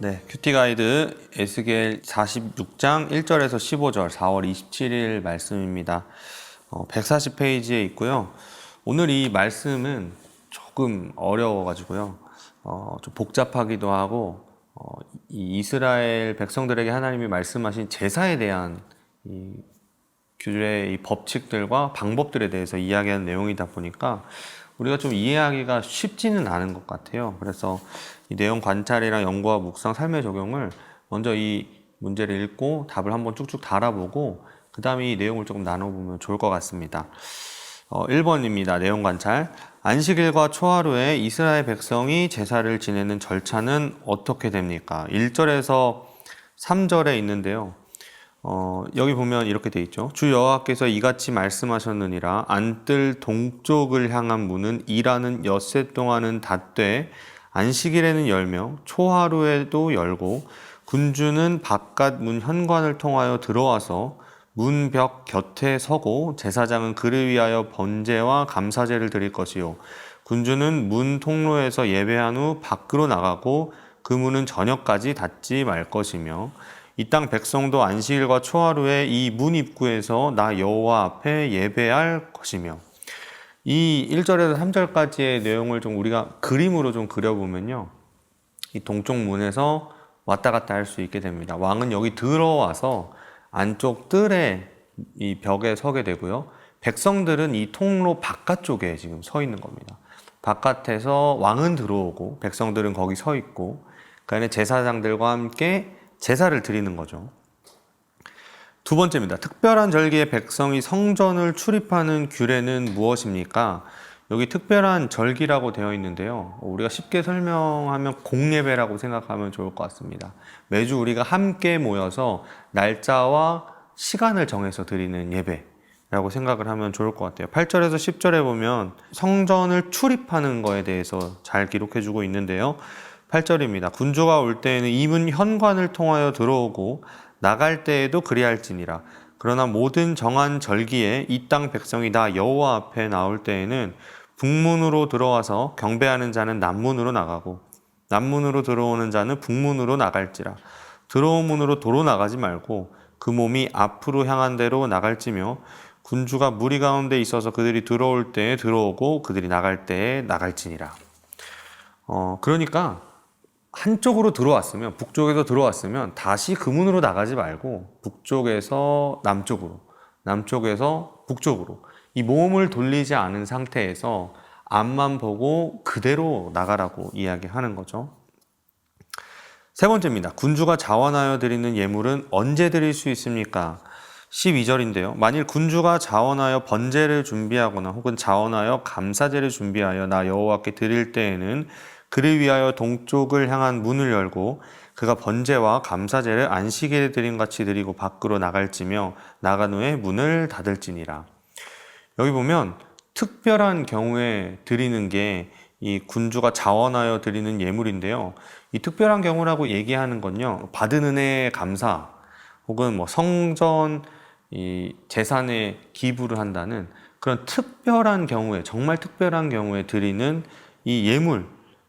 네, 큐티 가이드 에스겔 46장 1절에서 15절 4월 27일 말씀입니다. 어, 140페이지에 있고요. 오늘 이 말씀은 조금 어려워 가지고요. 어, 좀 복잡하기도 하고 어, 이 이스라엘 백성들에게 하나님이 말씀하신 제사에 대한 이 규례의 이 법칙들과 방법들에 대해서 이야기하는 내용이다 보니까 우리가 좀 이해하기가 쉽지는 않은 것 같아요. 그래서 이 내용 관찰이랑 연구와 묵상, 삶의 적용을 먼저 이 문제를 읽고 답을 한번 쭉쭉 달아보고 그 다음에 이 내용을 조금 나눠보면 좋을 것 같습니다. 어, 1번입니다. 내용 관찰. 안식일과 초하루에 이스라엘 백성이 제사를 지내는 절차는 어떻게 됩니까? 1절에서 3절에 있는데요. 어, 여기 보면 이렇게 돼 있죠. 주 여호와께서 이같이 말씀하셨느니라 안뜰 동쪽을 향한 문은 일하는 엿새 동안은 닫되 안식일에는 열며 초하루에도 열고 군주는 바깥 문 현관을 통하여 들어와서 문 벽 곁에 서고 제사장은 그를 위하여 번제와 감사제를 드릴 것이요 군주는 문 통로에서 예배한 후 밖으로 나가고 그 문은 저녁까지 닫지 말 것이며 이 땅 백성도 안식일과 초하루에 이 문 입구에서 나 여호와 앞에 예배할 것이며 이 1절에서 3절까지의 내용을 좀 우리가 그림으로 좀 그려보면요. 이 동쪽 문에서 왔다 갔다 할 수 있게 됩니다. 왕은 여기 들어와서 안쪽 뜰에 이 벽에 서게 되고요. 백성들은 이 통로 바깥쪽에 지금 서 있는 겁니다. 바깥에서 왕은 들어오고 백성들은 거기 서 있고 그 안에 제사장들과 함께 제사를 드리는 거죠. 두 번째입니다. 특별한 절기에 백성이 성전을 출입하는 규례는 무엇입니까? 여기 특별한 절기라고 되어 있는데요. 우리가 쉽게 설명하면 공예배라고 생각하면 좋을 것 같습니다. 매주 우리가 함께 모여서 날짜와 시간을 정해서 드리는 예배라고 생각을 하면 좋을 것 같아요. 8절에서 10절에 보면 성전을 출입하는 거에 대해서 잘 기록해 주고 있는데요. 8절입니다. 군주가 올 때에는 이문 현관을 통하여 들어오고 나갈 때에도 그리할지니라. 그러나 모든 정한 절기에 이 땅 백성이 다 여호와 앞에 나올 때에는 북문으로 들어와서 경배하는 자는 남문으로 나가고 남문으로 들어오는 자는 북문으로 나갈지라. 들어온 문으로 도로 나가지 말고 그 몸이 앞으로 향한 대로 나갈지며 군주가 무리 가운데 있어서 그들이 들어올 때에 들어오고 그들이 나갈 때에 나갈지니라. 어, 그러니까 한쪽으로 들어왔으면 북쪽에서 들어왔으면 다시 그 문으로 나가지 말고 북쪽에서 남쪽으로 남쪽에서 북쪽으로 이 몸을 돌리지 않은 상태에서 앞만 보고 그대로 나가라고 이야기하는 거죠. 세 번째입니다. 군주가 자원하여 드리는 예물은 언제 드릴 수 있습니까? 12절인데요. 만일 군주가 자원하여 번제를 준비하거나 혹은 자원하여 감사제를 준비하여 나 여호와께 드릴 때에는 그를 위하여 동쪽을 향한 문을 열고 그가 번제와 감사제를 안식일에 드린 같이 드리고 밖으로 나갈지며 나간 후에 문을 닫을지니라. 여기 보면 특별한 경우에 드리는 게 이 군주가 자원하여 드리는 예물인데요. 이 특별한 경우라고 얘기하는 건요. 받은 은혜에 감사 혹은 뭐 성전 이 재산에 기부를 한다는 그런 특별한 경우에 정말 특별한 경우에 드리는 이 예물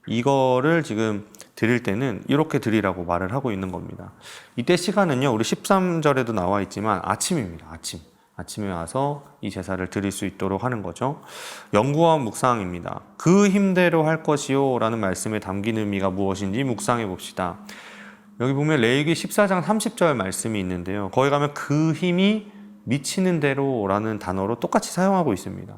이거를 지금 드릴 때는 이렇게 드리라고 말을 하고 있는 겁니다. 이때 시간은요, 우리 13절에도 나와 있지만 아침입니다. 아침. 아침에 와서 이 제사를 드릴 수 있도록 하는 거죠. 연구와 묵상입니다. 그 힘대로 할 것이요 라는 말씀에 담긴 의미가 무엇인지 묵상해 봅시다. 여기 보면 레이기 14장 30절 말씀이 있는데요. 거기 가면 그 힘이 미치는 대로라는 단어로 똑같이 사용하고 있습니다.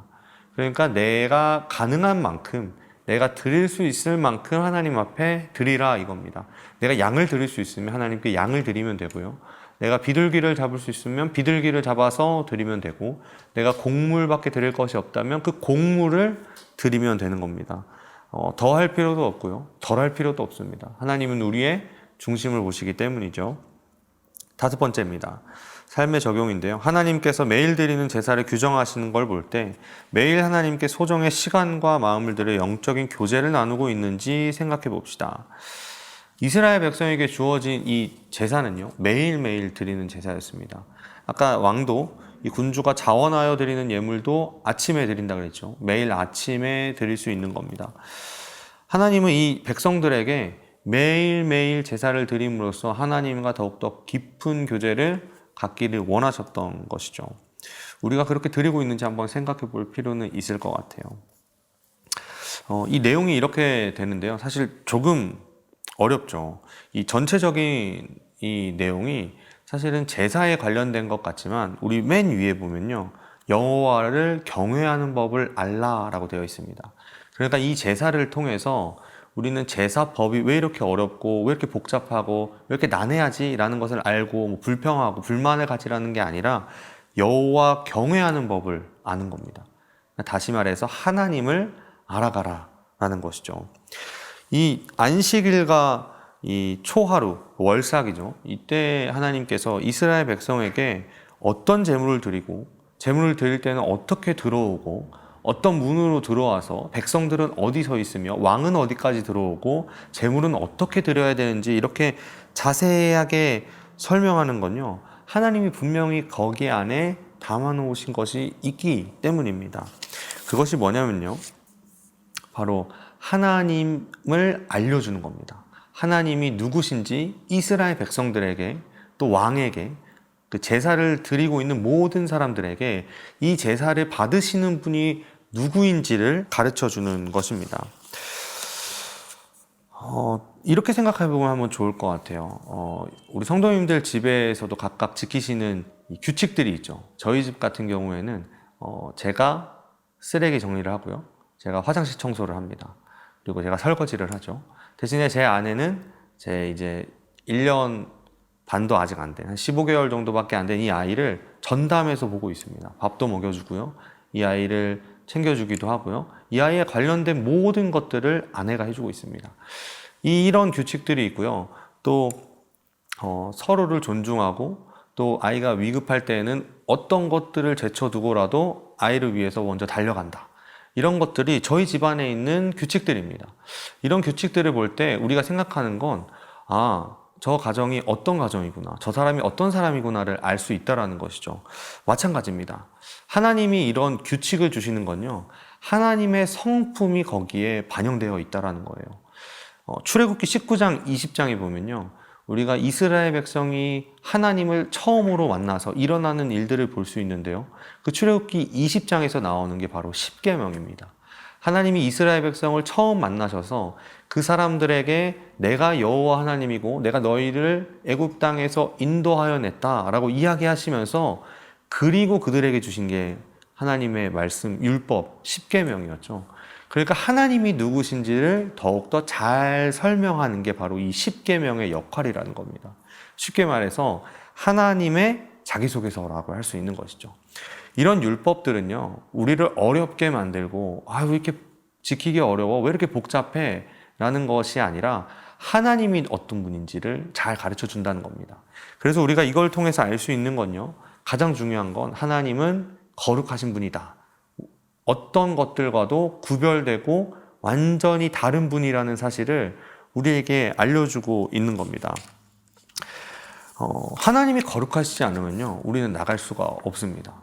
그러니까 내가 가능한 만큼 내가 드릴 수 있을 만큼 하나님 앞에 드리라 이겁니다. 내가 양을 드릴 수 있으면 하나님께 양을 드리면 되고요. 내가 비둘기를 잡을 수 있으면 비둘기를 잡아서 드리면 되고, 내가 곡물밖에 드릴 것이 없다면 그 곡물을 드리면 되는 겁니다. 어, 더 할 필요도 없고요. 덜 할 필요도 없습니다. 하나님은 우리의 중심을 보시기 때문이죠. 다섯 번째입니다. 삶의 적용인데요. 하나님께서 매일 드리는 제사를 규정하시는 걸 볼 때 매일 하나님께 소정의 시간과 마음을 들여 영적인 교제를 나누고 있는지 생각해 봅시다. 이스라엘 백성에게 주어진 이 제사는요, 매일매일 드리는 제사였습니다. 아까 왕도 이 군주가 자원하여 드리는 예물도 아침에 드린다 그랬죠. 매일 아침에 드릴 수 있는 겁니다. 하나님은 이 백성들에게 매일매일 제사를 드림으로써 하나님과 더욱더 깊은 교제를 갖기를 원하셨던 것이죠. 우리가 그렇게 드리고 있는지 한번 생각해 볼 필요는 있을 것 같아요. 어, 이 내용이 이렇게 되는데요. 사실 조금 어렵죠. 이 전체적인 이 내용이 사실은 제사에 관련된 것 같지만 우리 맨 위에 보면요. 여호와를 경외하는 법을 알라라고 되어 있습니다. 그러니까 이 제사를 통해서 우리는 제사 법이 왜 이렇게 어렵고 왜 이렇게 복잡하고 왜 이렇게 난해하지라는 것을 알고 뭐 불평하고 불만을 가지라는 게 아니라 여호와 경외하는 법을 아는 겁니다. 다시 말해서 하나님을 알아가라라는 것이죠. 이 안식일과 이 초하루 월삭이죠. 이때 하나님께서 이스라엘 백성에게 어떤 제물을 드리고 제물을 드릴 때는 어떻게 들어오고 어떤 문으로 들어와서 백성들은 어디 서 있으며 왕은 어디까지 들어오고 제물은 어떻게 드려야 되는지 이렇게 자세하게 설명하는 건요. 하나님이 분명히 거기 안에 담아 놓으신 것이 있기 때문입니다. 그것이 뭐냐면요. 바로 하나님을 알려주는 겁니다. 하나님이 누구신지 이스라엘 백성들에게 또 왕에게 그 제사를 드리고 있는 모든 사람들에게 이 제사를 받으시는 분이 누구인지를 가르쳐 주는 것입니다. 어, 이렇게 생각해 보면 좋을 것 같아요. 어, 우리 성도님들 집에서도 각각 지키시는 이 규칙들이 있죠. 저희 집 같은 경우에는 어, 제가 쓰레기 정리를 하고요. 제가 화장실 청소를 합니다. 그리고 제가 설거지를 하죠. 대신에 제 아내는 제 이제 1년 반도 아직 안 된, 한 15개월 정도밖에 안 된 이 아이를 전담해서 보고 있습니다. 밥도 먹여주고요. 이 아이를 챙겨주기도 하고요. 이 아이에 관련된 모든 것들을 아내가 해주고 있습니다. 이런 규칙들이 있고요. 또 어, 서로를 존중하고 또 아이가 위급할 때에는 어떤 것들을 제쳐두고라도 아이를 위해서 먼저 달려간다. 이런 것들이 저희 집안에 있는 규칙들입니다. 이런 규칙들을 볼 때 우리가 생각하는 건, 아, 저 가정이 어떤 가정이구나. 저 사람이 어떤 사람이구나를 알 수 있다라는 것이죠. 마찬가지입니다. 하나님이 이런 규칙을 주시는 건요. 하나님의 성품이 거기에 반영되어 있다라는 거예요. 어, 출애굽기 19장 20장에 보면요. 우리가 이스라엘 백성이 하나님을 처음으로 만나서 일어나는 일들을 볼 수 있는데요. 그 출애굽기 20장에서 나오는 게 바로 10계명입니다. 하나님이 이스라엘 백성을 처음 만나셔서 그 사람들에게 내가 여호와 하나님이고 내가 너희를 애굽 땅에서 인도하여 냈다라고 이야기하시면서 그리고 그들에게 주신 게 하나님의 말씀 율법 10계명이었죠. 그러니까 하나님이 누구신지를 더욱더 잘 설명하는 게 바로 이 10계명의 역할이라는 겁니다. 쉽게 말해서 하나님의 자기소개서라고 할 수 있는 것이죠. 이런 율법들은요, 우리를 어렵게 만들고, 아, 왜 이렇게 지키기 어려워? 왜 이렇게 복잡해? 라는 것이 아니라 하나님이 어떤 분인지를 잘 가르쳐 준다는 겁니다. 그래서 우리가 이걸 통해서 알 수 있는 건요, 가장 중요한 건 하나님은 거룩하신 분이다. 어떤 것들과도 구별되고 완전히 다른 분이라는 사실을 우리에게 알려주고 있는 겁니다. 어, 하나님이 거룩하시지 않으면요, 우리는 나갈 수가 없습니다.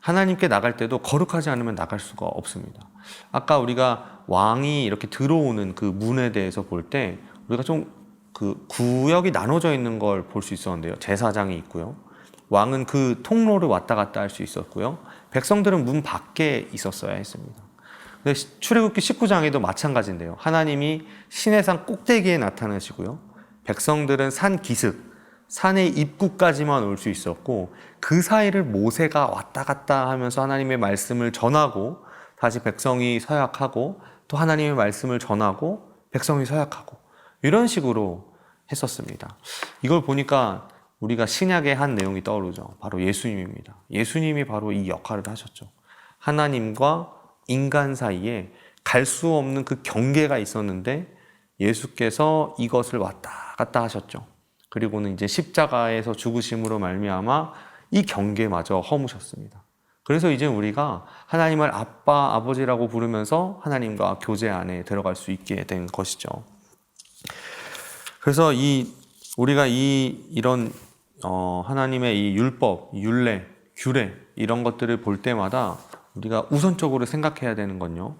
하나님께 나갈 때도 거룩하지 않으면 나갈 수가 없습니다. 아까 우리가 왕이 이렇게 들어오는 그 문에 대해서 볼 때 우리가 좀 그 구역이 나눠져 있는 걸 볼 수 있었는데요. 제사장이 있고요. 왕은 그 통로를 왔다 갔다 할 수 있었고요. 백성들은 문 밖에 있었어야 했습니다. 출애굽기 19장에도 마찬가지인데요. 하나님이 시내산 꼭대기에 나타나시고요. 백성들은 산 기슭, 산의 입구까지만 올 수 있었고 그 사이를 모세가 왔다 갔다 하면서 하나님의 말씀을 전하고 다시 백성이 서약하고 또 하나님의 말씀을 전하고 백성이 서약하고 이런 식으로 했었습니다. 이걸 보니까 우리가 신약의 한 내용이 떠오르죠. 바로 예수님입니다. 예수님이 바로 이 역할을 하셨죠. 하나님과 인간 사이에 갈 수 없는 그 경계가 있었는데 예수께서 이것을 왔다 갔다 하셨죠. 그리고는 이제 십자가에서 죽으심으로 말미암아 이 경계마저 허무셨습니다. 그래서 이제 우리가 하나님을 아빠, 아버지라고 부르면서 하나님과 교제 안에 들어갈 수 있게 된 것이죠. 그래서 이 우리가 이 이런 어, 하나님의 이 율법, 율례, 규례 이런 것들을 볼 때마다 우리가 우선적으로 생각해야 되는 건요.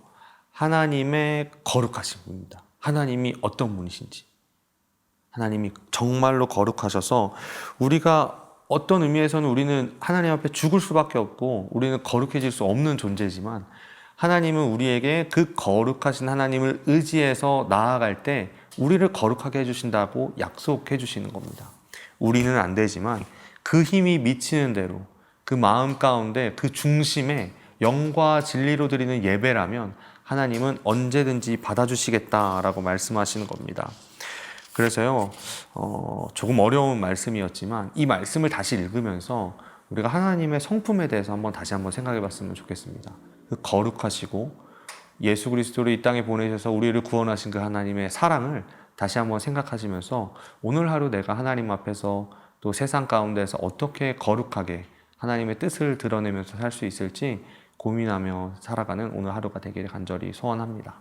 하나님의 거룩하신 분입니다. 하나님이 어떤 분이신지. 하나님이 정말로 거룩하셔서 우리가 어떤 의미에서는 우리는 하나님 앞에 죽을 수밖에 없고 우리는 거룩해질 수 없는 존재지만 하나님은 우리에게 그 거룩하신 하나님을 의지해서 나아갈 때 우리를 거룩하게 해주신다고 약속해 주시는 겁니다. 우리는 안 되지만 그 힘이 미치는 대로 그 마음 가운데 그 중심에 영과 진리로 드리는 예배라면 하나님은 언제든지 받아주시겠다라고 말씀하시는 겁니다. 그래서요, 어, 조금 어려운 말씀이었지만 이 말씀을 다시 읽으면서 우리가 하나님의 성품에 대해서 한번 다시 한번 생각해 봤으면 좋겠습니다. 그 거룩하시고 예수 그리스도를 이 땅에 보내셔서 우리를 구원하신 그 하나님의 사랑을 다시 한번 생각하시면서 오늘 하루 내가 하나님 앞에서 또 세상 가운데서 어떻게 거룩하게 하나님의 뜻을 드러내면서 살 수 있을지 고민하며 살아가는 오늘 하루가 되기를 간절히 소원합니다.